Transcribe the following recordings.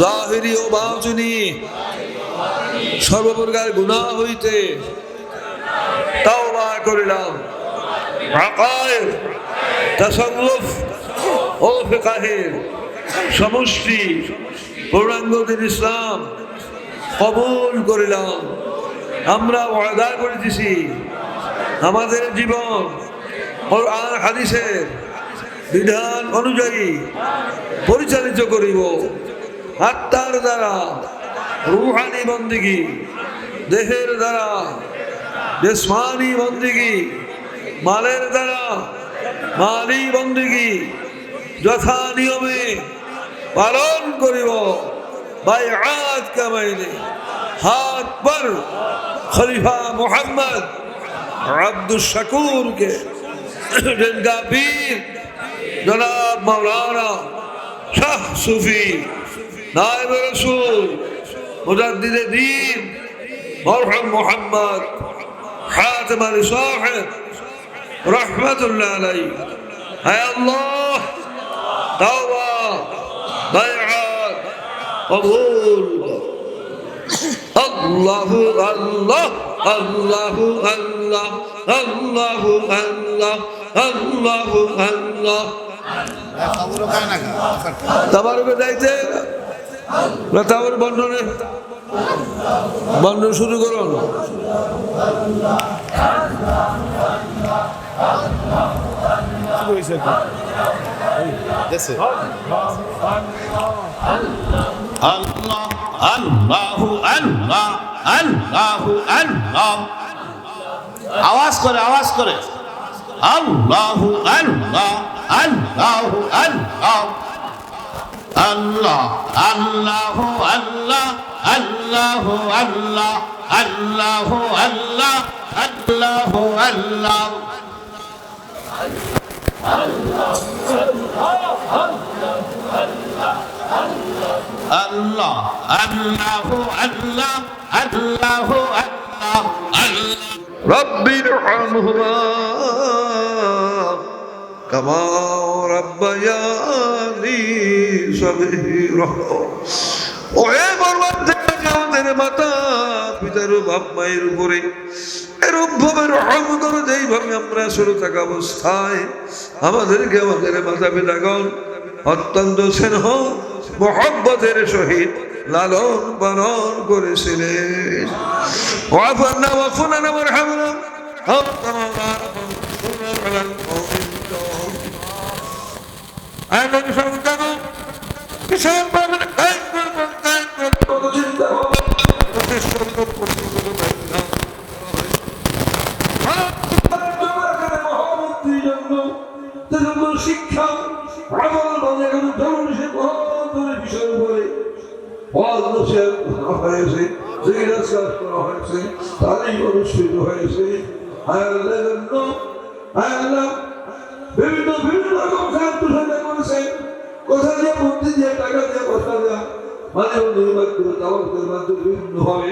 জাহিরি সর্বপ্রকার গুনাহ হইতে তাওবা করিলাম। আকায়ের তাসাল্লুফ ও ফিকাহের সমষ্টি পূর্ণাঙ্গ দিন ইসলাম কবুল করিলাম। আমরা ওয়াদা করিতেছি আমাদের জীবন, কোরআন, হাদিসের বিধান অনুযায়ী পরিচালিত করিব। আত্মার দ্বারা, রুহানি বন্দিগি, দেহের দ্বারা, জেসমানি বন্দিগি, মালের দ্বারা, মালি বন্দিগি, যথা নিয়মে পালন করিব। বাই আজ কামাইলে, হাত পর খলিফা মোহাম্মদ عبد الشکور کے جن کا پیر جناب مولانا شاہ صوفی نائب رسول مجدد دین مرحب محمد خاتم علی صاحب رحمت اللہ علیہ۔ اے اللہ دعوہ بیعات قبول۔ اللہ اللہ۔ আল্লাহ আল্লাহু, আল্লাহ খবরও পায় না তাবারকে যাইতে, না তাবার বন্ধনে? বন্ধন শুরু করুন। আল্লাহ আল্লাহু আল্লাহ আল্লাহু আল্লাহ। আওয়াজ করে আওয়াজ করে। আল্লাহু আল্লাহ আল্লাহু আল্লাহ। আল্লাহ, আল্লাহু আল্লাহ আল্লাহু আল্লাহ আল্লাহু আল্লাহ আল্লাহু আল্লাহ। আল্লাহ আল্লাহু আল্লাহ আল্লাহু আল্লাহ আল্লাহ رب ارحمهما كما ربياني صغيرا ওহে পরবর্তী আমাদের মাতা পিতার বাপ মায়ের উপরে এরূপ ভাবে রহম করো যেইভাবে আমরা শুরু থাকা অবস্থায় আমাদেরকে আমাদের মাতা পিতাগণ অত্যন্ত স্নেহ মহব্বতের সহিত লালন পালন করেছিলেন। শিক্ষা ধরুন সে ধরনের বিষয় উপরে নসিহত করা হয়েছে হয়েছে তালিম অনুষ্ঠিত হয়েছে। আয়াল্লাহ জন্য বিভিন্ন বিভিন্ন রকম খাদ্য সাজা করেছে। কোথা মানে অন্য মাধ্যমে তাওয়াক্কের মাধ্যমে বিভিন্ন হবে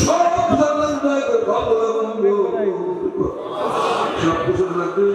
সব সব কিছুর মাধ্যমে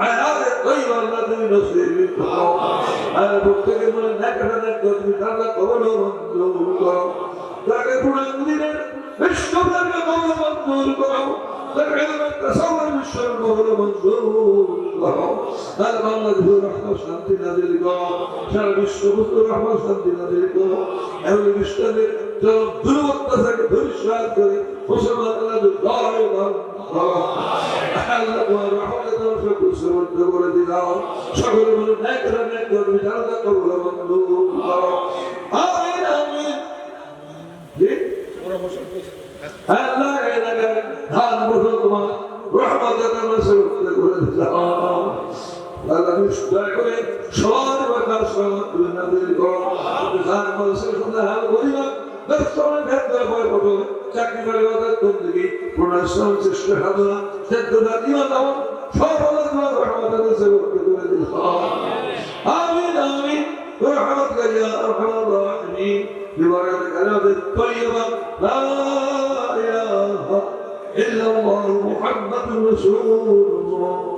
সমুদ্রে করে দিলাম আল্লাহ হায়াতে তৈরি তুমি নসিব করো আর প্রত্যেকে মনে দেখাটা দেখো তুমি ঠান্ডা করো মঞ্জুর করো। তাকে পুরো দিনের বিশ্বব্যাপী কবল মঞ্জুর করো। তার কবল তার শান্তি নাজিল করো। সারা বিশ্ব বুঝতে শান্তি নাজিল করো। এমন বিশ্বের দুর্বত্তা থেকে ধৈর্য করে মুসলমান আল্লাহ জয় দান করো আল্লাহ তোমার রহমতে তোমার সকল সমর্থ করে দিলাম সকলে বলে এক রান এক করবি জানা কবল করো করে। করে সবার বাকার সমাজ তুমি নাজিল করো ধান বসল সন্ধ্যা হাল করিবা দর্শনের ক্ষেত্রে ভয় পড়ো চাকরি করে বাজার তোর দিকে প্রণাশ্রম চেষ্টা সাধনা চেতনা দিবা তেমন সফল তোমার রহমতে সমর্থ করে দিলাম আমিন আমিন برحمتك يا ارحم الراحمين ببركة كلام الطيبة لا اله الا الله محمد رسول